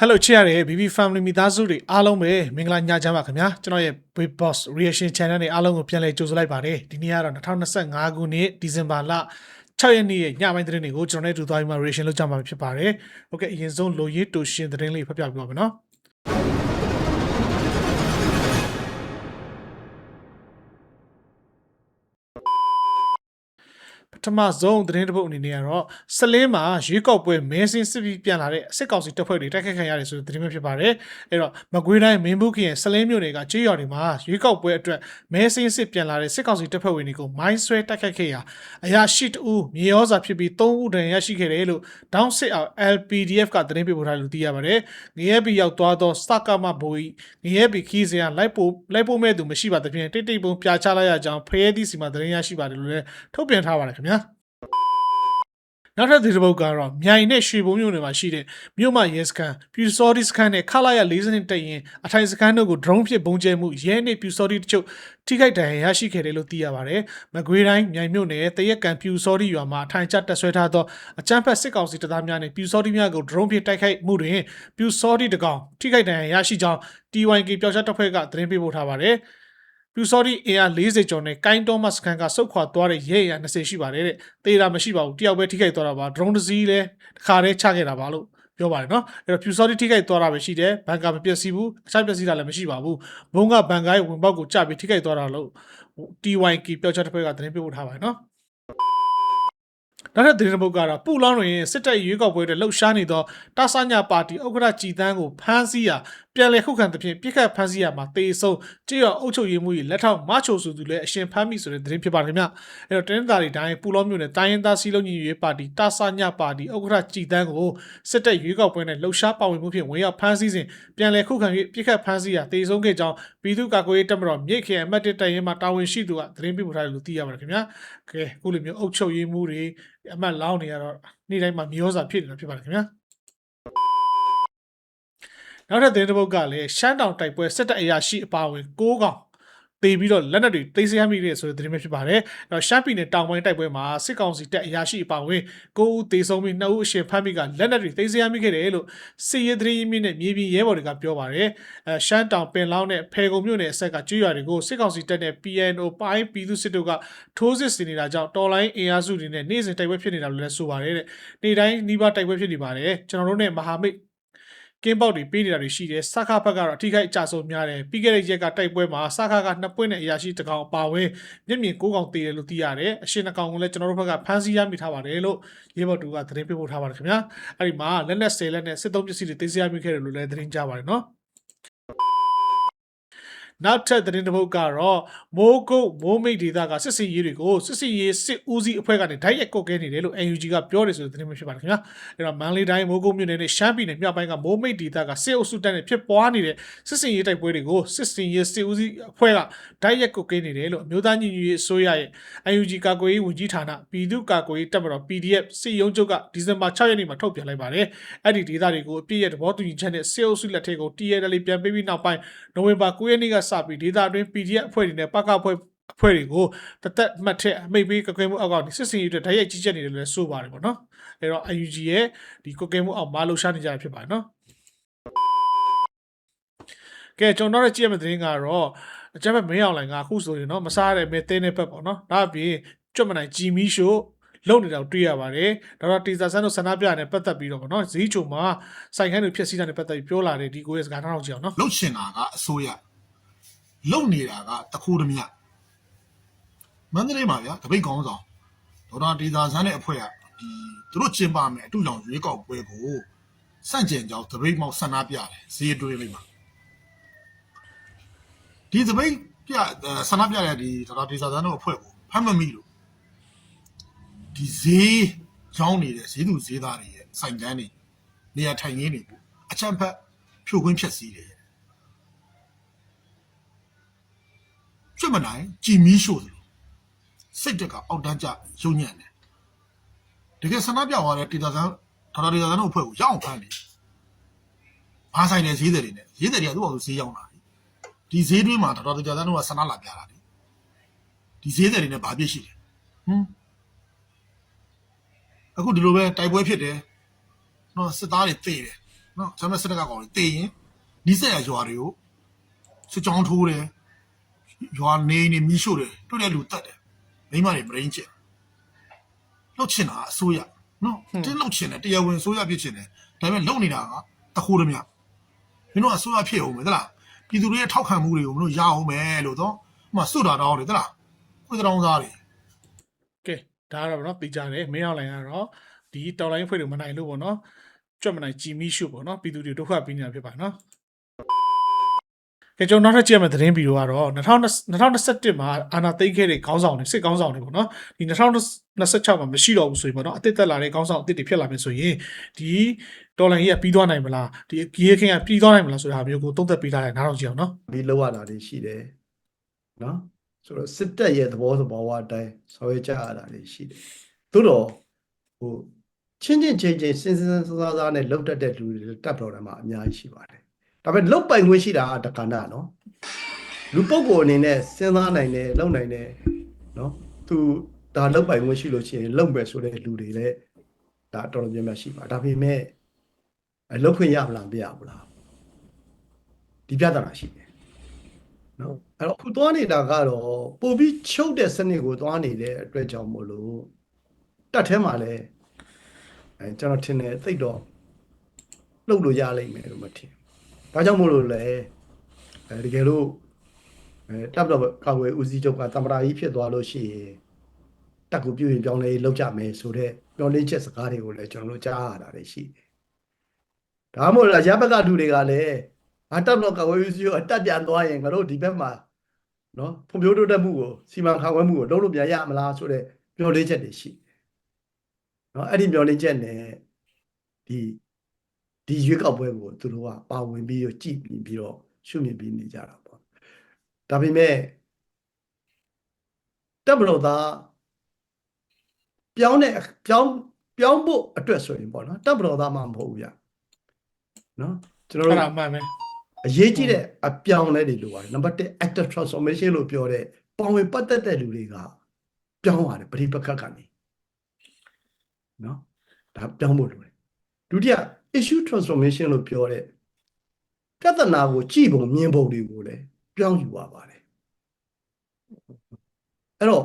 Hello ချစ်ရတဲ့ BB Family မိသားစုတွေအားလုံးပဲမင်္ဂလာညချမ်းပါခင်ဗျာကျွန်တော်ရဲ့ Big Boss Reaction Channel နဲ့အားလုံးကိုပြန်လည်ကြိုဆိုလိုက်ပါတယ်ဒီနေ့ကတော့2025ခုနှစ်ဒီဇင်ဘာလ6ရက်နေ့ရဲ့ညပိုင်းသတင်းတွေကိုကျွန်တော်နဲ့တူသွားပြီးမှ reaction လုပ်ကြမှာဖြစ်ပါတယ်။ Okay အရင်ဆုံးလိုရည်တူရှင်သတင်းလေးဖတ်ပြပြပါမယ်နော်။ ထမဆုံးသတင်းတစ်ပုဒ်အနေနဲ့ကတော့စလင်းမှာရွေးကောက်ပွဲမဲဆင်းစစ်ပြီးပြန်လာတဲ့စစ်ကောင်စီတပ်ဖွဲ့တွေတိုက်ခိုက်ခံရတယ်ဆိုတဲ့သတင်းမျိုးဖြစ်ပါတယ်။အဲ့တော့မကွေးတိုင်းမင်းဘူးခရင်စလင်းမြို့နယ်ကကြေးရွာတွေမှာရွေးကောက်ပွဲအတွက်မဲဆင်းစစ်ပြန်လာတဲ့စစ်ကောင်စီတပ်ဖွဲ့ဝင်တွေကိုမိုင်းဆွဲတိုက်ခိုက်ခဲ့ရာအရာရှိတဦးမြေရောစာဖြစ်ပြီး၃ဦးတန်ရရှိခဲ့တယ်လို့ဒေါင်းစစ်အောင် LPDF ကသတင်းပေးပို့ထားလို့သိရပါတယ်။ငရဲပီရောက်သွားသောစကမဘိုးကြီးငရဲပီခီးစရာလိုက်ပို့လိုက်ပို့မဲ့သူမရှိပါသဖြင့်တိတ်တိတ်ပုံပြချလိုက်ရကြောင်းဖရဲသီးစီမှာသတင်းရရှိပါတယ်လို့လည်းထုတ်ပြန်ထားပါတယ်ခင်ဗျာ။ နောက်ထပ်ဒီတစ်ပုတ်ကတော့မြိုင်နဲ့ရွှေဘုံမြို့နယ်မှာရှိတဲ့မြို့မရဲစခန်းပြူစောဒီစခန်းနဲ့ခလာရ40နှစ်တက်ရင်အထိုင်စခန်းတို့ကို drone ဖြင့်ပုံကျဲမှုရဲနဲ့ပြူစောဒီတချို့ထိခိုက်ဒဏ်ရာရရှိခဲ့တယ်လို့သိရပါတယ်။မကွေးတိုင်းမြိုင်မြို့နယ်တရက်ကန်ပြူစောဒီရွာမှာအထိုင်ကျတက်ဆွဲထားသောအကြမ်းဖက်စစ်ကောင်စီတပ်သားများနဲ့ပြူစောဒီများကို drone ဖြင့်တိုက်ခိုက်မှုတွင်ပြူစောဒီတကောင်ထိခိုက်ဒဏ်ရာရရှိကြောင်း TYK ပျောက်ကြားတပ်ဖွဲ့ကသတင်းပေးပို့ထားပါတယ်။ ပြူစော်ဒီအင်အား40ကျော်နဲ့ကိုင်းတော်မစကန်ကစုတ်ခွာသွားတဲ့ရဲရ20ရှိပါတယ်တဲ့။တေးတာမရှိပါဘူး။တယောက်ပဲထိခိုက်သွားတာပါ။ drone တစ်စီးလည်းတစ်ခါတည်းချခဲ့တာပါလို့ပြောပါတယ်နော်။အဲ့တော့ပြူစော်ဒီထိခိုက်သွားတာပဲရှိတယ်။ဘန်ကာမပျက်စီးဘူး။အခြားပျက်စီးတာလည်းမရှိပါဘူး။ဘုံကဘန်ကာရဲ့ဝင်ပေါက်ကိုကြပြီးထိခိုက်သွားတာလို့ TYK ပျောက်ကြားတစ်ဖွဲ့ကသတင်းပေးပို့ထားပါတယ်နော်။ နောက်ထပ်သတင်းတစ်ပုဒ်ကတော့ပူလောင်းတွင်စစ်တပ်ရွေးကောက်ပွဲတွေလှုပ်ရှားနေသောတာဆာညာပါတီဥက္ကဋ္ဌကြည်တန်းကိုဖမ်းဆီးရာပြန်လည်ခုခံသဖြင့်ပြစ်ခတ်ဖမ်းဆီးရာမှာတေဆုံးကြေးရအုပ်ချုပ်ရေးမှုကြီးလက်ထောက်မချိုစုသူလည်းအရှင်ဖမ်းမိဆိုတဲ့သတင်းဖြစ်ပါတယ်ခင်ဗျအဲ့တော့တင်းသားတွေတိုင်းပူလောင်းမြို့နယ်တိုင်းရင်းသားစီလုံးညီရွေးပါတီတာဆာညာပါတီဥက္ကဋ္ဌကြည်တန်းကိုစစ်တပ်ရွေးကောက်ပွဲနဲ့လှုပ်ရှားပါဝင်မှုဖြင့်ဝင်ရောက်ဖမ်းဆီးစဉ်ပြန်လည်ခုခံ၍ပြစ်ခတ်ဖမ်းဆီးရာတေဆုံးခဲ့ကြောင်းပြည်သူ့ကာကွယ်ရေးတပ်မတော်မြိတ်ခရိုင်အမှတ်1တပ်ရင်းမှတာဝန်ရှိသူကသတင်းပေးပို့ထားတယ်လို့သိရပါတယ်ခင်ဗျကဲအခုလိုမျိုးအုပ်ချုပ်ရေးမှုတွေအမှတ်လောင်းနေရတော့နေ့တိုင်းမှာမျိုးစာဖြစ်နေတာဖြစ်ပါတယ်ခင်ဗျာနောက်ထပ်သတင်းတစ်ပုဒ်ကလည်းရှမ်းတောင်တိုက်ပွဲစစ်တပ်အရာရှိအပါအဝင်6កောင် တေးပြီးတော့လက်နက်တွေသိမ်းဆည်းရမိတဲ့ဆိုတဲ့သတင်းပဲဖြစ်ပါတယ်။အဲ့တော့ရှမ်းပြည်နယ်တောင်ပိုင်းတိုက်ပွဲမှာစစ်ကောင်စီတပ်အရာရှိအပါအဝင်9ဦးသေဆုံးပြီး2ဦးအရှင်ဖမ်းမိကလက်နက်တွေသိမ်းဆည်းရမိခဲ့တယ်လို့စစ်ရေးသတင်းရင်းမြစ်နဲ့မြေပြင်ရဲဘော်တွေကပြောပါတယ်။အဲရှမ်းတောင်ပင်လောင်းနဲ့ဖေကုံမြို့နယ်အဆက်ကကျွော်တွေကိုစစ်ကောင်စီတပ်နဲ့ PNO ပိုင်းပြည်သူစစ်တို့ကထိုးစစ်ဆင်နေတာကြောင့်တော်လိုင်းအင်အားစုတွေနဲ့နေ့စဉ်တိုက်ပွဲဖြစ်နေတာလို့လည်းဆိုပါတယ်တဲ့။နေ့တိုင်းနှီးပါတိုက်ပွဲဖြစ်နေပါတယ်။ကျွန်တော်တို့နဲ့မဟာမိတ် ကင်းပေါက်တွေပေးနေတာတွေရှိတယ်စခဘက်ကတော့အထိခိုက်အကြဆုံးများတယ်ပြီးခဲ့တဲ့ရက်ကတိုက်ပွဲမှာစခကနှစ်ပွင့်နဲ့အရာရှိတကောင်အပါဝင်မျက်မြင်ကိုးကောင်တည်တယ်လို့သိရတယ်အရှင်နှကောင်ကိုလည်းကျွန်တော်တို့ဘက်ကဖမ်းဆီးရမိထားပါတယ်လို့ရေဘော်တူကသတင်းပေးပို့ထားပါတယ်ခင်ဗျာအဲ့ဒီမှာလက်လက်ဆယ်လက်နဲ့စစ်သုံးပစ္စည်းတွေသိမ်းဆည်းရမိခဲ့တယ်လို့လည်းသတင်းကြားပါတယ်နော် နောက်ထပ်သတင်းတစ်ပုဒ်ကတော့မိုးကုတ်မိုးမိတ်ဒေသကစစ်စီရေးတွေကိုစစ်စီရေးစစ်ဦးစီးအဖွဲ့ကနေဓာတ်ရိုက်ကုတ်ကဲနေတယ်လို့ UNG ကပြောတယ်ဆိုတဲ့သတင်းမျိုးဖြစ်ပါတယ်ခင်ဗျာအဲ့တော့မန်လေးတိုင်းမိုးကုတ်မြို့နယ်နဲ့ရှမ်းပြည်နယ်မြောက်ပိုင်းကမိုးမိတ်ဒေသကစစ်အုပ်စုတပ်နဲ့ဖြစ်ပွားနေတဲ့စစ်စီရေးတိုက်ပွဲတွေကိုစစ်စီရေးစစ်ဦးစီးအဖွဲ့ကဓာတ်ရိုက်ကုတ်ကဲနေတယ်လို့အမျိုးသားညီညွတ်ရေးအစိုးရရဲ့ UNG ကာကွယ်ရေးဝန်ကြီးဌာနပြည်သူ့ကာကွယ်ရေးတပ်မတော် PDF စစ်ရုံးချုပ်ကဒီဇင်ဘာ6ရက်နေ့မှာထုတ်ပြန်လိုက်ပါတယ်အဲ့ဒီဒေသတွေကိုအပြည့်ရဲ့သဘောတူညီချက်နဲ့စစ်အုပ်စုလက်ထက်ကို TNL ပြန်ပေးပြီးနောက်ပိုင်းနိုဝင်ဘာ9ရက်နေ့ကစပြီးဒေသတွင်း PDF အဖွဲ့တွေနဲ့ပကအဖွဲ့အဖွဲ့တွေကိုတသက်မှတ်ထက်အမိတ်ပေးကကွင်းမှုအောက်ကနေစစ်စင်ရေးအတွက်ဓာတ်ရိုက်ကြီးကြပ်နေတယ်လို့ဆိုပါတယ်ပေါ့နော်အဲတော့ UG ရဲ့ဒီကကွင်းမှုအောက်မှာလှုပ်ရှားနေကြတာဖြစ်ပါတယ်နော်ကဲကျွန်တော်တို့ကြည့်ရမယ့်သတင်းကတော့အကြမ်းဖက်မင်းအောင်လိုင်ကအခုဆိုရင်တော့မစားရတဲ့မဲသင်းတဲ့ဘက်ပေါ့နော်ဒါအပြင်ကြွမနိုင်ဂျီမီရှို့လုံနေတော့တွေ့ရပါတယ်ဒါတော့တီဇာဆန်းတို့ဆန္ဒပြနေပတ်သက်ပြီးတော့ဗောနော်ဈေးချုံမှာစိုင်ခန်းတွေဖြည့်ဆည်းတာနဲ့ပတ်သက်ပြီးပြောလာတယ်ဒီကိုရဲ့စကားနောက်ကြည့်အောင်နော်လှုပ်ရှင်တာကအစိုးရ လှုပ်နေတာကတခုတည်းမြမန္တလေးမှာဗျာတပိတ်ကောင်းဆောင်ဒေါက်တာဒေတာဆန်းတဲ့အဖွဲ့ကဒီသူတို့ကျင်းပမယ်အတူကြောင့်ရွေးကောက်ပွဲကိုစန့်ကျင်ကြောင်းတပိတ်မောက်ဆန္ဒပြတယ်ဈေးတွင်းလေးမှာဒီတပိတ်ပြဆန္ဒပြတဲ့ဒီဒေါက်တာဒေတာဆန်းတို့အဖွဲ့ကိုဖမ်းမမိလို့ဒီဈေးကြောင်းနေတဲ့ဈေးသူဈေးသားတွေရဲ့စိုင်ကန်းတွေနေရာထိုင်ရင်းတွေကိုအချမ်းဖက်ဖြိုခွင်းဖြက်စီးတယ် ကျွတ်မနိုင်ကြည်မီးရှို့တယ်လို့စိတ်တက်ကအောက်တန်းကျရုံညံ့တယ်တကယ်ဆန္ဒပြသွားတဲ့ဒေတာဆန်းဒေါက်တာဒေတာဆန်းတို့အဖွဲ့ကိုရောက်အောင်ဖမ်းတယ်ဘာဆိုင်တဲ့ဈေးတယ်တွေနဲ့ဈေးတယ်တွေကသူ့အောင်ဈေးရောက်လာဒီဈေးတွင်းမှာဒေါက်တာဒေတာဆန်းတို့ကဆန္ဒလာပြတာလေဒီဈေးတယ်တွေနဲ့ဘာပြစ်ရှိလဲဟမ်အခုဒီလိုပဲတိုက်ပွဲဖြစ်တယ်နော်စစ်သားတွေတေးတယ်နော်ဆမ်မက်စစ်တပ်ကကောင်တေးရင်နီးစက်ရရွာတွေကိုစစ်ကြောင်းထိုးတယ် ရွာနေနေမီးရှို့တယ်တွေ့တဲ့လူတတ်တယ်မိမတွေမရင်းချစ်လှုပ်ချင်တာအစိုးရနော်တင်းလှုပ်ချင်တယ်တရားဝင်အစိုးရဖြစ်ချင်တယ်ဒါပေမဲ့လှုပ်နေတာကတခိုးတည်းမြမင်းတို့အစိုးရဖြစ်အောင်မယ်သလားပြည်သူတွေရဲ့ထောက်ခံမှုတွေကိုမင်းတို့ရအောင်မယ်လို့တော့ဟိုမှာစွတ်တာတော့တယ်သလားခွေးတောင်စားတွေကဲဒါကတော့ဗောနော်သိကြတယ်မင်းအောင်လိုင်ကတော့ဒီတော်လိုင်းဖွဲ့တွေမနိုင်လို့ဗောနော်ကြွတ်မနိုင်ကြည်မီရှုဗောနော်ပြည်သူတွေဒုက္ခပေးနေတာဖြစ်ပါနော် ကဲကျွန်တော်နောက်ထပ်ကြည့်ရမယ့်သတင်းဗီဒီယိုကတော့2021မှာအာနာသိမ်းခဲ့တဲ့ခေါင်းဆောင်တွေစစ်ခေါင်းဆောင်တွေပေါ့နော်ဒီ2026မှာမရှိတော့ဘူးဆိုရင်ပေါ့နော်အသစ်တက်လာတဲ့ခေါင်းဆောင်အသစ်တွေဖြစ်လာမယ်ဆိုရင်ဒီတော်လိုင်းကြီးကပြီးသွားနိုင်မလားဒီဂီးခင်းကပြီးသွားနိုင်မလားဆိုတာမျိုးကိုသုံးသပ်ပေးထားတယ်နားထောင်ကြည့်အောင်နော်ပြီးလောက်ရတာတွေရှိတယ်နော်ဆိုတော့စစ်တပ်ရဲ့သဘောသဘာဝအတိုင်းဆောင်ရွက်ကြရတာတွေရှိတယ်သို့တော့ဟိုချင်းချင်းချင်းချင်းစင်စင်စားစားနဲ့လောက်တတ်တဲ့လူတွေတပ်တော်တယ်မှာအများကြီးရှိပါတယ် ဒါပေမဲ့လောက်ပိုင်ခွင့်ရှိတာကတက္ကနာနော်လူပုဂ္ဂိုလ်အနေနဲ့စဉ်းစားနိုင်တယ်လုပ်နိုင်တယ်နော်သူဒါလောက်ပိုင်ခွင့်ရှိလို့ရှိရင်လုံမယ်ဆိုတဲ့လူတွေလည်းဒါတော်တော်များများရှိပါဒါပေမဲ့အဲလောက်ခွင့်ရမလားမရဘူးလားဒီပြဿနာရှိတယ်နော်အဲ့တော့အခုသွားနေတာကတော့ပို့ပြီးချုပ်တဲ့စနစ်ကိုသွားနေတဲ့အတွက်ကြောင့်မို့လို့တက်ထဲမှာလဲအဲကျွန်တော်ထင်တယ်သိပ်တော့လှုပ်လို့ရလိမ့်မယ်လို့မထင်ဘူး ဒါကြောင့်မို့လို့လဲအဲတကယ်လို့အဲတပ်တော့ကာဝယ်ဦးစီးချုပ်ကတမရာကြီးဖြစ်သွားလို့ရှိရင်တက်ကူပြုရင်ပြောင်းလဲလောက်ကြမယ်ဆိုတော့ပြောင်းလဲချက်စကားတွေကိုလည်းကျွန်တော်တို့ကြားရတာတွေရှိတယ်ဒါမှမဟုတ်လားရဘက်ကလူတွေကလည်းငါတပ်တော့ကဝေးစီကိုအတက်ပြန်သွားရင်ငါတို့ဒီဘက်မှာနော်ဖွံ့ဖြိုးတိုးတက်မှုကိုစီမံခန့်ခွဲမှုကိုလုပ်လို့ပြန်ရမလားဆိုတဲ့မျှော်လင့်ချက်တွေရှိတယ်နော်အဲ့ဒီမျှော်လင့်ချက်နဲ့ဒီ ဒီရွေးကောက်ပွဲကိုသူတို့ကပါဝင်ပြီးတော့ကြည်ပြီးပြီးတော့ရှုမြင်ပြီးနေကြတာပေါ့ဒါပေမဲ့တပ်မတော်သားပြောင်းတဲ့ပြောင်းပြောင်းဖို့အတွက်ဆိုရင်ပေါ့နော်တပ်မတော်သားမှမဟုတ်ဘူးဗျနော်ကျွန်တော်အဲ့တို့ဒါအမှန်ပဲအရေးကြီးတဲ့အပြောင်းလဲတွေလိုပါတယ်နံပါတ်1 active transformation လို့ပြောတဲ့ပေါဝင်ပတ်သက်တဲ့လူတွေကပြောင်းရတယ်ပရိပက္ခကနေနော်ဒါပြောင်းဖို့လိုတယ်ဒုတိယ issue transformation လို့ပြောတဲ့ပြဿနာကိုကြည့်ပုံမြင်ပုံတွေကိုလည်းပြောင်းယူရပါတယ်အဲ့တော့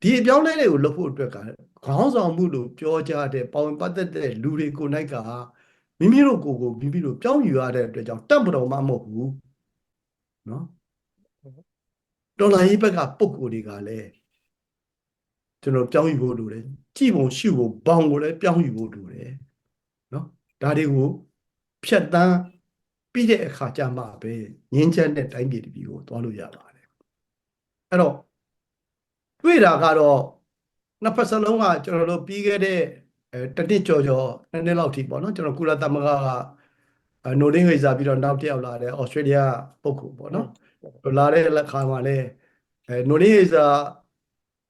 ဒီအပြောင်းလဲတွေကိုလုပ်ဖို့အတွက်ကခေါင်းဆောင်မှုလို့ပြောကြတဲ့ပေါဝင်ပတ်သက်တဲ့လူတွေကိုနိုင်ကမိမိတို့ကိုယ်ကိုမိမိတို့ပြောင်းယူရတဲ့အတွက်ကြောင့်တပ်မတော်မှမဟုတ်ဘူးနော်တော်လိုင်းဘက်ကပုံကိုယ်တွေကလည်းကျွန်တော်ပြောင်းယူဖို့လိုတယ်ကြည်ပုံရှုဖို့ဘောင်ကိုလည်းပြောင်းယူဖို့လိုတယ်နော် ဒါတွေကိုဖြတ်တန်းပြီးတဲ့အခါကျမှပဲငင်းချက်တဲ့တိုင်းပြည်တစ်ပြည်ကိုသွားလို့ရပါတယ်အဲ့တော့တွေ့တာကတော့နှစ်ဖက်စလုံးကကျွန်တော်တို့ပြီးခဲ့တဲ့အဲတနစ်ကြော်ကြော်နှစ်နှစ်လောက်ထိပေါ့နော်ကျွန်တော်ကုလသမဂ္ဂကအဲနိုဒင်းဟိစာပြီးတော့နောက်တစ်ယောက်လာတယ်ဩစတြေးလျပုဂ္ဂိုလ်ပေါ့နော်လာတဲ့လက်ခါမှာလဲအဲနိုဒင်းဟိစာ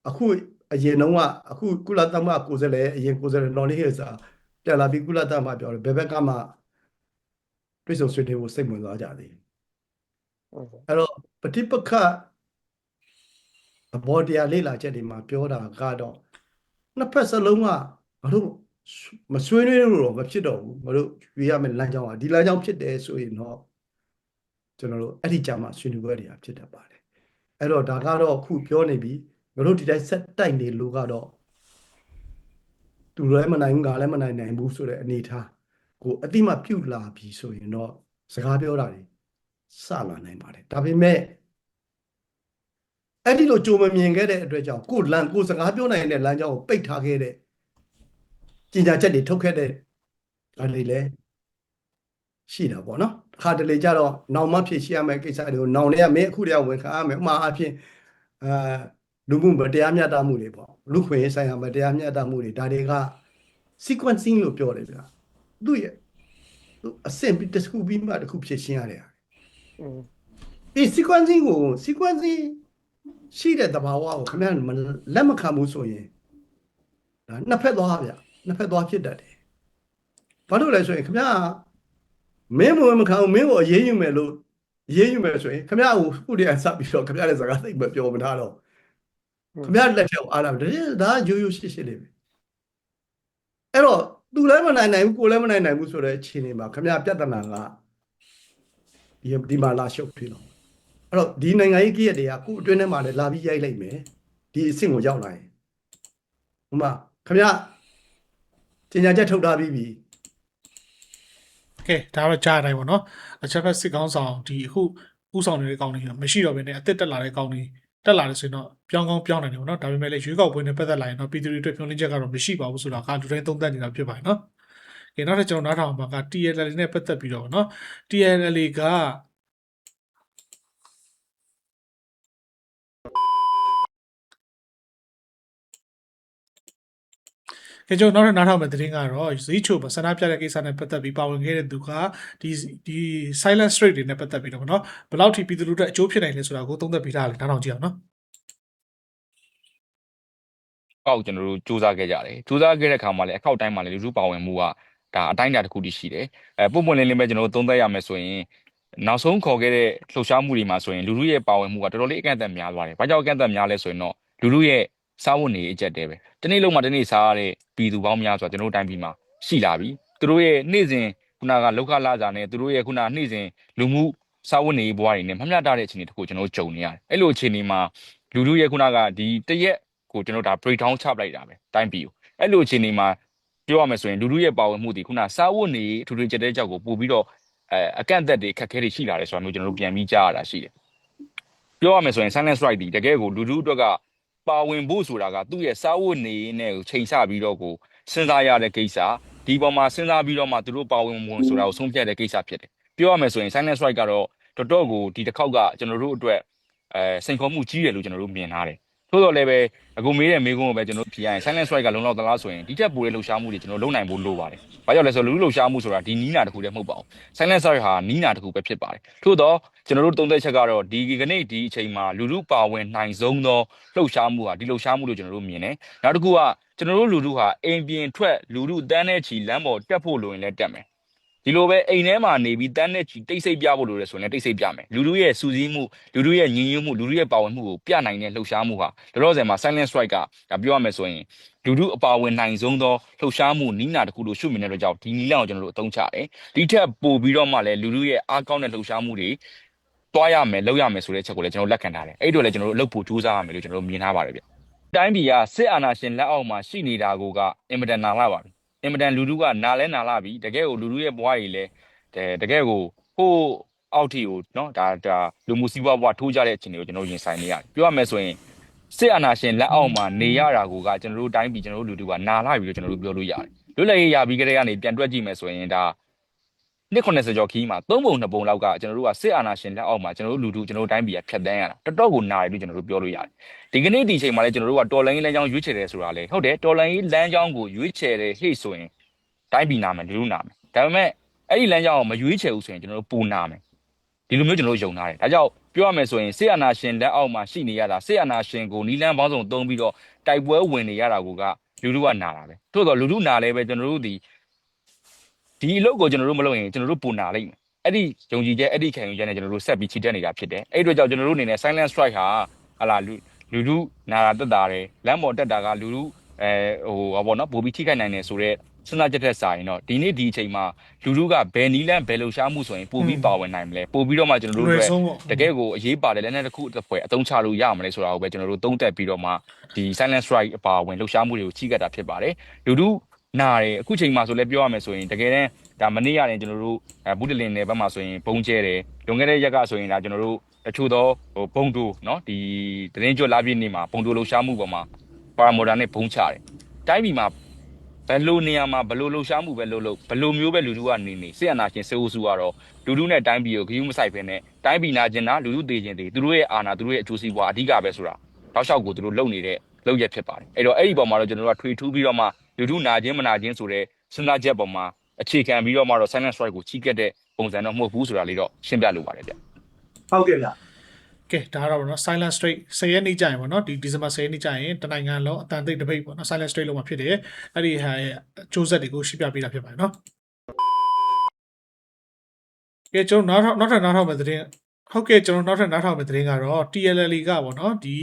အခုအရင်တုန်းကအခုကုလသမဂ္ဂကိုယ်စားလှယ်အရင်ကိုယ်စားလှယ်နိုဒင်းဟိစာ တက်လာပြီးကုလသမဂ္ဂပြောတယ်ဘယ်ဘက်ကမှတွေ့ဆုံဆွေးနွေးဖို့စိတ်ဝင်စားကြသည်အဲ့တော့ပฏิပက္ခသဘောတရားလေ့လာချက်တွေမှာပြောတာကတော့နှစ်ဖက်စလုံးကငါတို့မဆွေးနွေးလို့တော့မဖြစ်တော့ဘူးငါတို့ရွေးရမယ့်လမ်းကြောင်းကဒီလမ်းကြောင်းဖြစ်တယ်ဆိုရင်တော့ကျွန်တော်တို့အဲ့ဒီကြာမှာဆွေးနွေးပွဲတွေဖြစ်တတ်ပါတယ်အဲ့တော့ဒါကတော့ခုပြောနေပြီငါတို့ဒီတိုင်းဆက်တိုက်နေလို့ကတော့ သူလည်းမနိုင်ဘူးငါလည်းမနိုင်နိုင်ဘူးဆိုတဲ့အနေအထားကိုအတိမပြုတ်လာပြီဆိုရင်တော့စကားပြောတာတွေစလာနိုင်ပါတယ်ဒါပေမဲ့အဲ့ဒီလိုကြုံမမြင်ခဲ့တဲ့အတွက်ကြောင့်ကိုလန်ကိုစကားပြောနိုင်တဲ့လမ်းကြောင်းကိုပိတ်ထားခဲ့တဲ့ကြင်ညာချက်တွေထုတ်ခဲ့တဲ့ဒါတွေလည်းရှိတာပေါ့နော်အခါတလေကြတော့နောင်မဖြစ်ရှိရမယ့်ကိစ္စတွေကိုနောင်တွေကမင်းအခုတည်းကဝန်ခံရမယ်ဥပမာအဖြစ်အာ လူမှုမတရားမျှတမှုတွေပေါ့လူခွင့်ရေးဆိုင်ရာမတရားမျှတမှုတွေဒါတွေက sequencing လို့ပြောတယ်ဗျာသူ့ရဲ့သူအဆင့်ပြီးတစ်ခုပြီးမှတစ်ခုဖြစ်ရှင်းရတယ်ဒီ sequencing ကို sequencing ရှိတဲ့သဘာဝကိုခင်ဗျားမလက်မခံဘူးဆိုရင်ဒါနှစ်ဖက်သွားဗျာနှစ်ဖက်သွားဖြစ်တတ်တယ်ဘာလို့လဲဆိုရင်ခင်ဗျားမင်းမဝင်မခံဘူးမင်းကိုအရေးယူမယ်လို့အရေးယူမယ်ဆိုရင်ခင်ဗျားကိုခုတည်းကစပ်ပြီးတော့ခင်ဗျားရဲ့စကားသိပ်မပြောမထားတော့ ခင်ဗျားလက်ထက်ကိုအားလာတယ်ဒါကရိုးရိုးရှင်းရှင်းလေးပဲအဲ့တော့သူလည်းမနိုင်နိုင်ဘူးကိုလည်းမနိုင်နိုင်ဘူးဆိုတဲ့အခြေအနေမှာခမရပြဿနာကဒီဒီမှာလာရှုပ်ထွေးတော့အဲ့တော့ဒီနိုင်ငံရေးကြီးရက်တွေကကိုအတွင်းထဲမှာလည်းလာပြီးရိုက်လိုက်မယ်ဒီအဆင့်ကိုရောက်လာရင်ဥမာခမရကျင်ညာချက်ထုတ်ထားပြီးပြီကဲဒါတော့ကြားရတိုင်းပေါ့နော်အချက်ဖက်စစ်ကောင်းဆောင်ဒီအခုဥဆောင်နေတဲ့ကောင်းတွေကမရှိတော့ဘဲနဲ့အသက်တက်လာတဲ့ကောင်းတွေ တက်လာတယ်ဆိုရင်တော့ပြောင်းကောင်းပြောင်းနိုင်တယ်ပေါ့နော်ဒါပေမဲ့လည်းရွေးကောက်ပွဲနဲ့ပတ်သက်လာရင်တော့ပြည်သူတွေအတွက်ပြောင်းလဲချက်ကတော့မရှိပါဘူးဆိုတာကလူတိုင်းသုံးသပ်နေတာဖြစ်ပါတယ်နော်ကဲနောက်ထပ်ကျွန်တော်နားထောင်မှာက TLL နဲ့ပတ်သက်ပြီးတော့ပေါ့နော် TLL က ကဲကျွန်တော်နောက်ထပ်နားထောင်မယ့်သတင်းကတော့ဇီးချိုမှာဆန္ဒပြတဲ့ကိစ္စနဲ့ပတ်သက်ပြီးပါဝင်ခဲ့တဲ့သူကဒီဒီ silent straight တွေနဲ့ပတ်သက်ပြီးတော့ဗောနော်ဘယ်လောက်ထိပြည်သူလူထုအကျိုးဖြစ်နိုင်လဲဆိုတာကိုသုံးသပ်ပြီးထားတယ်နားထောင်ကြည့်အောင်နော်အောက်ကျွန်တော်တို့စူးစမ်းခဲ့ကြတယ်စူးစမ်းခဲ့တဲ့အခါမှာလည်းအခောက်တိုင်းမှာလည်းလူထုပါဝင်မှုကဒါအတိုင်းအတာတစ်ခုတည်းရှိတယ်အဲပုံပွင့်လင်းလင်းပဲကျွန်တော်တို့သုံးသပ်ရမယ်ဆိုရင်နောက်ဆုံးခေါ်ခဲ့တဲ့လှုပ်ရှားမှုတွေမှာဆိုရင်လူထုရဲ့ပါဝင်မှုကတော်တော်လေးအကန့်အသတ်များသွားတယ်ဘာကြောင့်အကန့်အသတ်များလဲဆိုရင်တော့လူထုရဲ့ စားဝတ်နေအကျက်တဲပဲတနေ့လုံးမှာတနေ့စားရတဲ့ပြည်သူပေါင်းများစွာကျွန်တော်တို့တိုင်းပြည်မှာရှိလာပြီသူတို့ရဲ့နေ့စဉ်ခုနကလောက်ခလာစာနဲ့သူတို့ရဲ့ခုနနေ့စဉ်လူမှုစားဝတ်နေဘဝတွေနဲ့မမျှတတဲ့အခြေအနေတစ်ခုကျွန်တော်တို့ကြုံနေရတယ်အဲ့လိုအခြေအနေမှာလူထုရဲ့ခုနကဒီတရက်ကိုကျွန်တော်ဒါ break down ချပလိုက်တာပဲတိုင်းပြည်ကိုအဲ့လိုအခြေအနေမှာပြောရမယ်ဆိုရင်လူလူရဲ့ပါဝင်မှုဒီခုနစားဝတ်နေအထူးထူးကြတဲ့ကြောက်ကိုပို့ပြီးတော့အဲအကန့်အသတ်တွေခက်ခဲတွေရှိလာတယ်ဆိုတာမျိုးကျွန်တော်တို့ပြန်ပြီးကြားရတာရှိတယ်ပြောရမယ်ဆိုရင် silence strike ဒီတကယ်ကိုလူလူအတွက်က ပါဝင်ဖို့ဆိုတာကသူ့ရဲ့စားဝတ်နေနဲ့ကိုချိန်ဆပြီးတော့ကိုစဉ်းစားရတဲ့ကိစ္စဒီပေါ်မှာစဉ်းစားပြီးတော့မှသူတို့ပါဝင်ဝင်ဆိုတာကိုဆုံးဖြတ်တဲ့ကိစ္စဖြစ်တယ်ပြောရမယ်ဆိုရင် silence strike ကတော့တော်တော်ကိုဒီတစ်ခေါက်ကကျွန်တော်တို့အတွက်အဲစိန်ခေါ်မှုကြီးတယ်လို့ကျွန်တော်တို့မြင်ထားတယ် ထို့တော်လည်းပဲအခုမေးတဲ့မေးခွန်းကိုပဲကျွန်တော်တို့ဖြေရရင် silent strike ကလုံလောက်သလားဆိုရင်ဒီထက်ပိုတဲ့လှုပ်ရှားမှုတွေကျွန်တော်လုပ်နိုင်ဖို့လိုပါတယ်။ဘာကြောင့်လဲဆိုတော့လူလူလှုပ်ရှားမှုဆိုတာဒီနီးနာတစ်ခုတည်းမဟုတ်ပါဘူး။ silent strike ဟာနီးနာတစ်ခုပဲဖြစ်ပါတယ်။ထို့တော့ကျွန်တော်တို့သုံးသက်ချက်ကတော့ဒီကနေ့ဒီအချိန်မှာလူလူပါဝင်နိုင်ဆုံးသောလှုပ်ရှားမှုဟာဒီလှုပ်ရှားမှုလို့ကျွန်တော်တို့မြင်တယ်။နောက်တစ်ခုကကျွန်တော်တို့လူလူဟာအိမ်ပြင်ထွက်လူလူတန်းတဲ့ချီလမ်းပေါ်တက်ဖို့လိုရင်လည်းတက်မယ်။ ဒီလိုပဲအိမ်ထဲမှာနေပြီးတန်းတဲ့ချီတိတ်ဆိတ်ပြဖို့လိုတယ်ဆိုရင်လည်းတိတ်ဆိတ်ပြမယ်လူလူရဲ့စူးစီးမှုလူလူရဲ့ညီညွတ်မှုလူလူရဲ့ပါဝင်မှုကိုပြနိုင်တဲ့လှုပ်ရှားမှုဟာလောလောဆယ်မှာ silent strike ကဒါပြောရမယ်ဆိုရင်လူလူအပါဝင်နိုင်ဆုံးသောလှုပ်ရှားမှုနီးနာတစ်ခုလို့ရှုမြင်တဲ့အတွက်ကြောင့်ဒီနီးလန့်ကိုကျွန်တော်တို့အသုံးချတယ်ဒီထက်ပိုပြီးတော့မှလည်းလူလူရဲ့အားကောင်းတဲ့လှုပ်ရှားမှုတွေတွားရမယ်လုပ်ရမယ်ဆိုတဲ့ချက်ကိုလည်းကျွန်တော်လက်ခံထားတယ်အဲ့ဒီတော့လည်းကျွန်တော်တို့အလုပ်ဖို့ကြိုးစားရမယ်လို့ကျွန်တော်တို့မြင်ထားပါတယ်ဗျတိုင်းပြည်ကစစ်အာဏာရှင်လက်အောက်မှာရှိနေတာကိုကအင်မတန်နာလာပါပြီ အင်မတန်လူလူကနာလဲနာလာပြီတကယ်ကိုလူလူရဲ့ဘဝကြီးလဲတကယ်ကိုကို့အောက်ထီကိုနော်ဒါဒါလူမှုစီးပွားဘဝထိုးကြတဲ့အခြေအနေကိုကျွန်တော်ရင်ဆိုင်နေရတယ်ပြောရမယ်ဆိုရင်စစ်အာဏာရှင်လက်အောက်မှာနေရတာကိုကကျွန်တော်တို့တိုင်းပြည်ကျွန်တော်တို့လူလူကနာလာပြီလို့ကျွန်တော်တို့ပြောလို့ရတယ်လွတ်လပ်ရေးရပြီးကြတဲ့ကနေပြန်တွက်ကြည့်မယ်ဆိုရင်ဒါ နှစ်90ကျော်ခီးမှာသုံးပုံနှစ်ပုံလောက်ကကျွန်တော်တို့ကစစ်အာဏာရှင်လက်အောက်မှာကျွန်တော်တို့လူတူကျွန်တော်တို့တိုင်းပြည်ကဖျက်ဆီးရတာတော်တော်ကိုနာရီလို့ကျွန်တော်တို့ပြောလို့ရတယ်ဒီကနေ့ဒီချိန်မှာလည်းကျွန်တော်တို့ကတော်လိုင်းရေးလမ်းကြောင်းရွေးချယ်တယ်ဆိုတာလေဟုတ်တယ်တော်လိုင်းရေးလမ်းကြောင်းကိုရွေးချယ်တယ်ဟေ့ဆိုရင်တိုင်းပြည်နာမယ်လူလူနာမယ်ဒါပေမဲ့အဲ့ဒီလမ်းကြောင်းကိုမရွေးချယ်ဘူးဆိုရင်ကျွန်တော်တို့ပူနာမယ်ဒီလိုမျိုးကျွန်တော်တို့ယုံထားတယ်ဒါကြောင့်ပြောရမယ်ဆိုရင်ဆေးအာနာရှင်လက်အောက်မှာရှိနေရတာဆေးအာနာရှင်ကိုနီလန်းပေါင်းစုံတုံးပြီးတော့တိုက်ပွဲဝင်နေရတာကိုကလူလူကနာတာပဲထို့တော့လူလူနာလဲပဲကျွန်တော်တို့ဒီ ဒီအလုပ်ကိုကျွန်တော်တို့မလုပ်ရင်ကျွန်တော်တို့ပူနာလိမ့်မယ်အဲ့ဒီယုံကြည်ချက်အဲ့ဒီခံယူချက်နဲ့ကျွန်တော်တို့ဆက်ပြီးချီတက်နေတာဖြစ်တယ်အဲ့ဒီအတွက်ကြောင့်ကျွန်တော်တို့အနေနဲ့ silent strike ဟာဟလာလူလူလူနာတာတက်တာတယ်လမ်းပေါ်တက်တာကလူလူအဲဟိုဟောပေါ့နော်ပိုပြီးထိခိုက်နိုင်တယ်ဆိုတော့စဉ်းစားချက်တဲ့စာရင်တော့ဒီနေ့ဒီအချိန်မှာလူလူကဘယ်နီလန်းဘယ်လှူရှားမှုဆိုရင်ပိုပြီးပါဝင်နိုင်မလဲပိုပြီးတော့မှကျွန်တော်တို့လွယ်တွေဆုံးပေါ့တကယ်ကိုအရေးပါတယ်လည်းနဲ့တစ်ခုတစ်ဖွဲအသုံးချလို့ရမလဲဆိုတာကိုပဲကျွန်တော်တို့သုံးသပ်ပြီးတော့မှဒီ silent strike အပါအဝင်လှုပ်ရှားမှုတွေကိုချိကတ်တာဖြစ်ပါတယ်လူလူ နာတယ်အခုချိန်မှာဆိုလည်းပြောရမယ်ဆိုရင်တကယ်တမ်းဒါမနေ့ရတယ်ကျွန်တော်တို့အဲဘူးတလင်နယ်ဘက်မှာဆိုရင်ဘုံကျဲတယ်လွန်ခဲ့တဲ့ရက်ကဆိုရင်ဒါကျွန်တော်တို့တချို့သောဟိုဘုံတူเนาะဒီသတင်းကြွလာပြည့်နေမှာဘုံတူလှုပ်ရှားမှုပေါ်မှာပါရာမိုဒါနဲ့ဘုံချတယ်တိုင်းပြည်မှာဘယ်လိုနေရာမှာဘယ်လိုလှုပ်ရှားမှုပဲလုပ်လို့ဘယ်လိုမျိုးပဲလူလူကနေနေစစ်အာဏာရှင်စေအုပ်စုကတော့ လူလူနဲ့တိုင်းပြည်ကိုဂရုမစိုက်ဘဲနဲ့တိုင်းပြည်နာကျင်တာလူလူသေးခြင်းတွေသူတို့ရဲ့အာဏာသူတို့ရဲ့အကျိုးစီးပွားအဓိကပဲဆိုတာတောက်လျှောက်ကိုသူတို့လုပ်နေတဲ့လုပ်ရက်ဖြစ်ပါတယ်အဲ့တော့အဲ့ဒီပုံမှာတော့ကျွန်တော်တို့ကထွေထူးပြီးတော့မှ လူလူနာခြင်းမနာခြင်းဆိုတဲ့စဉ်းစားချက်ပုံမှာအခြေခံပြီးတော့မှတော့ silent strike ကိုချီးကက်တဲ့ပုံစံတော့မဟုတ်ဘူးဆိုတာလေးတော့ရှင်းပြလိုပါတယ်ဗျဟုတ်ကဲ့ဗျကဲဒါကတော့ဗောနော် silent straight 10ရက်နေ့ကြာရင်ဗောနော်ဒီဒီဇင်ဘာ10ရက်နေ့ကြာရင်တနိုင်ငံလုံးအတန်သိပ်တစ်ပိတ်ဗောနော် silent straight လုံးမှာဖြစ်တယ်အဲ့ဒီဟာရဲ့အကျိုးဆက်တွေကိုရှင်းပြပေးတာဖြစ်ပါတယ်နော်ကဲကျွန်တော်နောက်ထပ်နောက်ထပ်နောက်ထပ်မယ့်သတင်းဟုတ်ကဲ့ကျွန်တော်နောက်ထပ်နောက်ထပ်မယ့်သတင်းကတော့ TLL ကဗောနော်ဒီ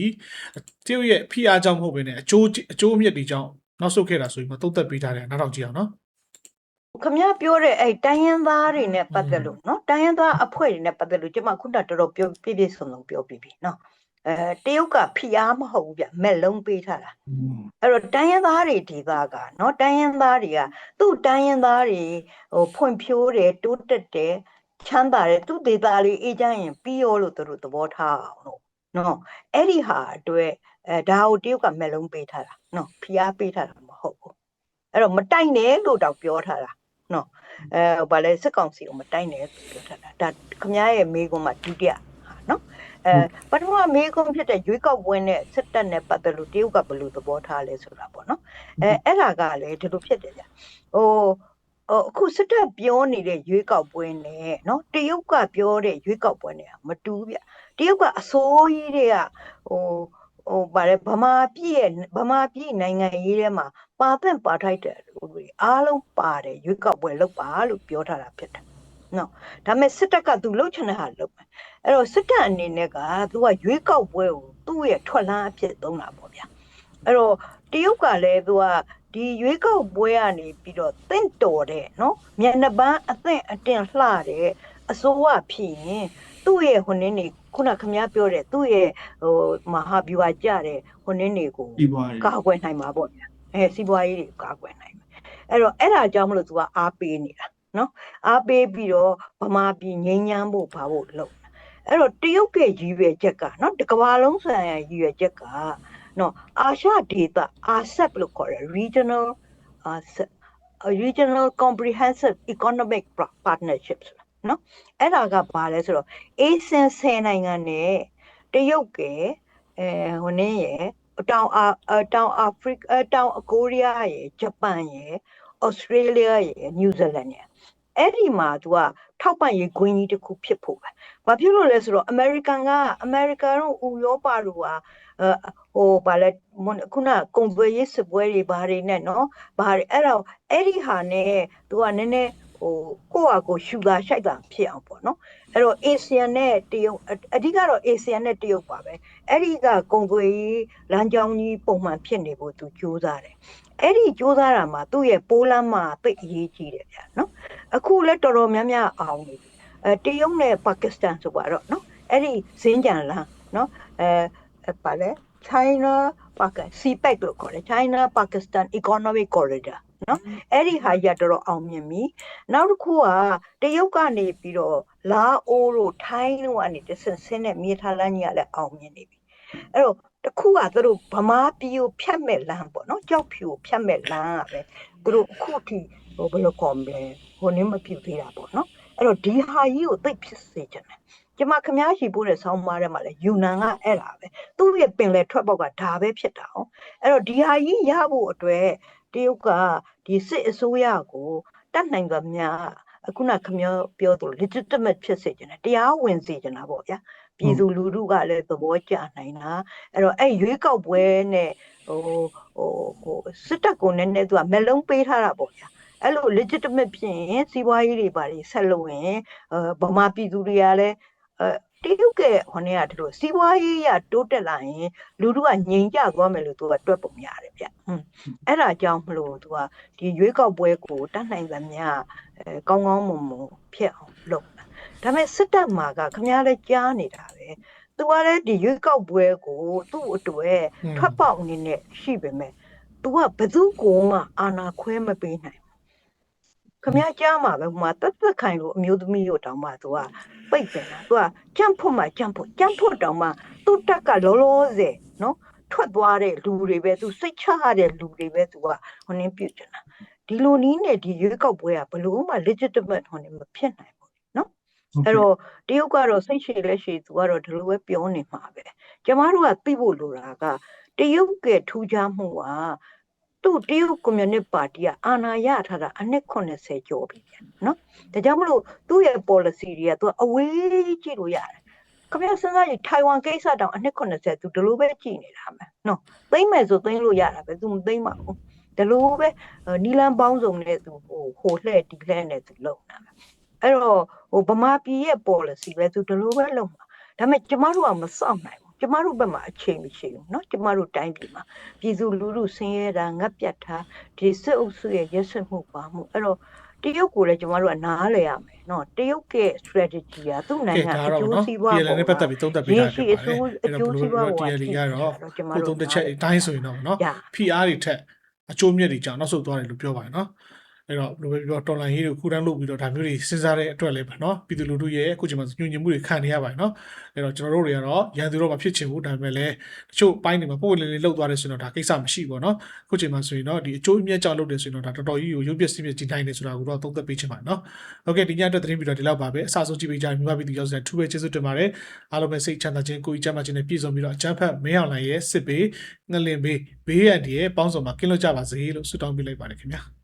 တရုတ်ရဲ့ PR ကြောင့်မဟုတ်ဘဲနဲ့အကျိုးအကျိုးအမြတ်တွေကြောင့် နောက်ဆုတ်ခဲ့တာဆိုပြီးမှသုံးသက်ပေးထားတယ်နောက်ထောင်ကြည့်အောင်နော် ခမရပြောတဲ့အဲ့တိုင်းရင်းသားတွေနဲ့ပတ်သက်လို့เนาะတိုင်းရင်းသားအဖွဲ့တွေနဲ့ပတ်သက်လို့ကျွန်မခုနကတော်တော်ပြောပြည့်ပြည့်စုံစုံပြောပြီးပြီเนาะအဲတရုတ်ကဖိအားမဟုတ်ဘူးဗျမက်လုံးပေးထားတာအဲ့တော့တိုင်းရင်းသားတွေဒီသားကเนาะတိုင်းရင်းသားတွေကသူ့တိုင်းရင်းသားတွေဟိုဖွံ့ဖြိုးတယ်တိုးတက်တယ်ချမ်းသာတယ်သူ့ဒေသလေးအေးချမ်းရင်ပြီးရောလို့သူတို့သဘောထားအောင်လို့เนาะအဲ့ဒီဟာအတွက် အဲဒါကိုတရုတ်ကမက်လုံးပေးထားတာเนาะဖိအားပေးထားတာမဟုတ်ဘူးအဲ့တော့မတိုက်နဲ့လို့တောင်ပြောထားတာ နော်အဲဘာလဲစစ်ကောင်စီကိုမတိုက်နဲ့လို့ပြောထားတာဒါခမ ्या ရဲ့မိကုံးမှာဒုတိယဟာနော်အဲပထမမိကုံးဖြစ်တဲ့ရွေးကောက်ပွဲနဲ့စစ်တပ်နဲ့ပတ်သက်လို့တရုတ်ကဘယ်လိုသဘောထားလဲဆိုတာပေါ့နော်အဲအဲ့ဒါကလည်းဒီလိုဖြစ်တယ်ဗျဟိုဟိုအခုစစ်တပ်ပြောနေတဲ့ရွေးကောက်ပွဲနဲ့နော်တရုတ်ကပြောတဲ့ရွေးကောက်ပွဲနဲ့မတူဘူးဗျတရုတ်ကအစိုးရတွေကဟို ဟိုဗါလဲဗမာပြည်ရဲ့ဗမာပြည်နိုင်ငံရေးထဲမှာပါတဲ့ပါထိုက်တဲ့လူတွေအားလုံးပါတယ်ရွေးကောက်ပွဲလုပ်ပါလို့ပြောထားတာဖြစ်တယ်။နော်ဒါပေမဲ့စစ်တပ်ကသူလှုပ်ချင်တဲ့ဟာလုပ်မယ်။အဲ့တော့စစ်တပ်အနေနဲ့ကသူကရွေးကောက်ပွဲကိုသူ့ရဲ့ထွက်လန်းအဖြစ်သုံးတာပေါ့ဗျာ။အဲ့တော့တရုတ်ကလည်းသူကဒီရွေးကောက်ပွဲကနေပြီးတော့တင့်တော်တဲ့နော်မျက်နှာပန်းအသင့်အတင်လှတဲ့အစိုးရဖြစ်ရင် သူ့ရဲ့ဟိုနည်းနေခုနခမ ्या ပြောတဲ့သူ့ရဲ့ဟိုမဟာဗျူဟာကြတဲ့ဟိုနည်းနေကိုပြီးပွားတယ်ကာကွယ်နိုင်မှာပေါ့ဗျာအဲစီးပွားရေးတွေကာကွယ်နိုင်မှာအဲ့တော့အဲ့ဒါကြောင့်မလို့သူကအားပေးနေတာနော်အားပေးပြီးတော့ဗမာပြည်ငြိမ်းချမ်းဖို့ဘာဖို့လုပ်တာအဲ့တော့တရုတ်ရဲ့ရည်ရွယ်ချက်ကနော်တစ်ကမ္ဘာလုံးဆိုင်ရာရည်ရွယ်ချက်ကနော်အာရှဒေသ RCEP လို့ခေါ်တယ် regional RCEP regional comprehensive economic partnership ဆိုတာ နော်အဲ့ဒါကဘာလဲဆိုတော့ ASEAN 10နိုင်ငံနဲ့တရုတ်ကအဲဟိုနည်းရဲ့တောင်အာအတောင်အာဖရိကအဲတောင်ကိုရီးယားရယ်ဂျပန်ရယ်ဩစတြေးလျရယ်နယူးဇီလန်ရယ်အဲ့ဒီမှာသူကထောက်ပံ့ရေးဂွင်းကြီးတစ်ခုဖြစ်ဖို့ပဲ။ဘာဖြစ်လို့လဲဆိုတော့အမေရိကန်ကအမေရိကန်တို့ဥရောပတို့ကအဲဟိုဗာလဲမွန်ခုနကွန်ဗရေးစပွဲတွေဘာတွေနဲ့နော်ဘာတွေအဲ့တော့အဲ့ဒီဟာနဲ့သူကနည်းနည်း ဟိုကိုယ့်ဟာကိုယ်ရှူတာရှိုက်တာဖြစ်အောင်ပေါ့နော်အဲ့တော့ ASEAN နဲ့တရုတ်အအဓိကတော့ ASEAN နဲ့တရုတ်ပါပဲအဲ့ဒီကကွန်ဗရေးလမ်းကြောင်းကြီးပုံမှန်ဖြစ်နေဖို့သူကြိုးစားတယ်အဲ့ဒီကြိုးစားတာမှာသူ့ရဲ့ပိုးလမ်းမှာသိပ်အရေးကြီးတယ်ဗျာနော်အခုလည်းတော်တော်များများအောင်နေပြီအဲတရုတ်နဲ့ပါကစ္စတန်ဆိုပါတော့နော်အဲ့ဒီဇင်းကြံလမ်းနော်အဲပါလေ China Pakistan CPEC လို့ခေါ်တယ် China Pakistan Economic Corridor နော်အဲ့ဒီဟာကြီးကတော်တော်အောင်မြင်ပြီနောက်တစ်ခုကတရုတ်ကနေပြီးတော့လာအိုတို့ထိုင်းတို့ကနေတဆင့်ဆင်းတဲ့မြေထားလမ်းကြီးကလည်းအောင်မြင်နေပြီအဲ့တော့တစ်ခုကသူတို့ဗမာပြည်ကိုဖြတ်မဲ့လမ်းပေါ့နော်ကြောက်ဖြူကိုဖြတ်မဲ့လမ်းကပဲသူတို့အခုထိဟိုဘယ်လိုခေါ်မလဲဟိုနည်းမပြူသေးတာပေါ့နော်အဲ့တော့ဒီဟာကြီးကိုသိပ်ဖြစ်စေချင်တယ်ကျမခမားရှိပို့တဲ့ဆောင်းပါးထဲမှာလဲယူနန်ကအဲ့ဒါပဲသူ့ရဲ့ပင်လယ်ထွက်ပေါက်ကဒါပဲဖြစ်တာအောင်အဲ့တော့ဒီဟာကြီးရဖို့အတွက် တရုတ်ကဒီစစ်အစိုးရကိုတတ်နိုင်သမျှအခုနခမောပြောသလို legitimate ဖြစ်စေချင်တယ်တရားဝင်စေချင်တာပေါ့ဗျာပြည်သူလူထုကလည်းသဘောကျနိုင်တာအဲ့တော့အဲ့ရွေးကောက်ပွဲနဲ့ဟိုဟိုဟိုစစ်တပ်ကိုနည်းနည်းသူကမက်လုံးပေးထားတာပေါ့ဗျာအဲ့လို legitimate ဖြစ်ရင်စီးပွားရေးတွေပါလေဆက်လုပ်ရင်အဲဗမာပြည်သူတွေကလည်းအဲ တရုတ်ကဟိုနေ့ကဒီလိုစီးပွားရေးရတိုးတက်လာရင်လူထုကငြိမ်ကြသွားမယ်လို့သူကတွက်ပုံရတယ်ဗျဟွန်းအဲ့ဒါကြောင့်မလို့သူကဒီရွေးကောက်ပွဲကိုတတ်နိုင်သမျှအဲကောင်းကောင်းမွန်မွန်ဖြစ်အောင်လုပ်တာဒါပေမဲ့စစ်တပ်မှာကခင်ဗျားလည်းကြားနေတာပဲသူကလည်းဒီရွေးကောက်ပွဲကိုသူ့အတွက်ထွက်ပေါက်အနေနဲ့ရှိပေမဲ့ तू ကဘယ်သူကိုမှအာနာခွဲမပေးနိုင်ဘူး ခမည်းကြားမှာပဲဟိုမှာတက်တက်ခိုင်လို့အမျိုးသမီးတို့တောင်မှသူကပိတ်ပင်တာသူကကြံ့ဖို့မှကြံ့ဖို့ကြံ့ဖို့တောင်မှသူ့တက်ကလောလောဆယ်နော်ထွက်သွားတဲ့လူတွေပဲသူစိတ်ချရတဲ့လူတွေပဲသူကဟိုနင်းပြုတ်ချင်တာဒီလိုနည်းနဲ့ဒီရွေးကောက်ပွဲကဘလို့မှ legitimate ဟိုနင်းမဖြစ်နိုင်ဘူးနော်အဲ့တော့တရုတ်ကတော့စိတ်ရှည်လက်ရှည်သူကတော့ဒီလိုပဲပြောနေမှာပဲကျမတို့ကသိဖို့လိုတာကတရုတ်ကထူးခြားမှုက သူ့တရုတ်ကွန်မြူနစ်ပါတီကအာဏာရထားတာအနှစ်80ကျော်ပြီဗျနော်ဒါကြောင့်မလို့သူ့ရဲ့ policy တွေကသူကအဝေးကြည့်လို့ရတယ်ခင်ဗျာစဉ်းစားကြည့်ထိုင်ဝမ်ကိစ္စတောင်အနှစ်80သူဒီလိုပဲကြည်နေတာမယ်နော်သိမ့်မယ်ဆိုသိမ့်လို့ရတာပဲသူမသိမ့်ပါဘူးဒီလိုပဲနီလန်ပေါင်းစုံနဲ့သူဟိုဟိုလှဲ့ဒီလှဲ့နဲ့သူလုံတာပဲအဲ့တော့ဟိုဗမာပြည်ရဲ့ policy ပဲသူဒီလိုပဲလုံမှာဒါပေမဲ့ကျမတို့ကမစောင့်နိုင်ဘူး ကျမတို့ဘက်မှာအချိန်မရှိဘူးเนาะကျမတို့တိုင်းပြည်မှာပြည်သူလူထုဆင်းရဲတာငတ်ပြတ်တာဒီစစ်အုပ်စုရဲ့ရက်စက်မှုပါမှုအဲ့တော့ တရုတ်ကိုလည်းကျွန်တော်တို့ကနားလည်ရမယ်နော်တရုတ်ရဲ့ strategy ကသူ့နို ကဲ င်ငံ ဒါ အ တော့ ကျိုး နော် စီးပွား ပြည်လည်းနဲ့ပတ်သက်ပြီးသုံးသပ်ပေးတာဖြစ်ပါတယ် ရေရှည်အကျိုးအကျိုးစီးပွားကို တရားလီကတော့ ကျွန်တော် ကို တို့ သုံးတစ်ချက်အတိုင်းဆိုရင်တော့နော် ရ PR တွေထက်အကျိုးမြတ်တွေကြောင့်နောက်ဆုတ်သွားတယ်လို့ပြောပါတယ်နော် အဲ့တော့ဘယ်လိုပဲပြောတော်လိုင်းရေးတွေကိုခုတန်းလုပ်ပြီးတော့ဒါမျိုးတွေစဉ်းစားတဲ့အတွက်လည်းပဲနော်ပြည်သူလူထုရဲ့အခုချိန်မှာညှဉ်းညင်မှုတွေခံနေရပါတယ်နော်အဲ့တော့ကျွန်တော်တို့တွေကတော့ရန်သူတော့မဖြစ်ချင်ဘူးဒါပေမဲ့လည်းတချို့ပိုင်းတွေမှာပုံဝင်လေးလေးလှုပ်သွားတယ်ဆိုတော့ဒါကိစ္စမရှိဘူးပေါ့နော်အခုချိန်မှာဆိုရင်တော့ဒီအကျိုးအမြတ်ကြောင့်လုပ်တယ်ဆိုရင်တော့ဒါတော်တော်ကြီးကိုရုပ်ပြစီးပြကြည်နိုင်တယ်ဆိုတာကိုတော့သုံးသပ်ပေးချင်ပါတယ်နော်ဟုတ်ကဲ့ဒီညအတွက်သတင်းပြီးတော့ဒီလောက်ပါပဲအစားဆုံးကြည့်ပေးကြတဲ့မြန်မာပြည်သူရောက်တဲ့ထူးပဲကျေးဇူးတင်ပါတယ်အားလုံးပဲစိတ်ချမ်းသာခြင်းကိုယ်ကြီးချမ်းသာခြင်းနဲ့ပြည့်စုံပြီးတော့အချမ်းဖတ်မင်းအောင်လိုင်ရဲ့စစ်ပေးငလင်ပေးဘေးရန်ဒီရဲ့ပေါင်းစုံမှာကင်းလွတ်ကြပါစေလို့ဆုတောင်းပေးလိုက်ပါတယ်ခင်ဗျာ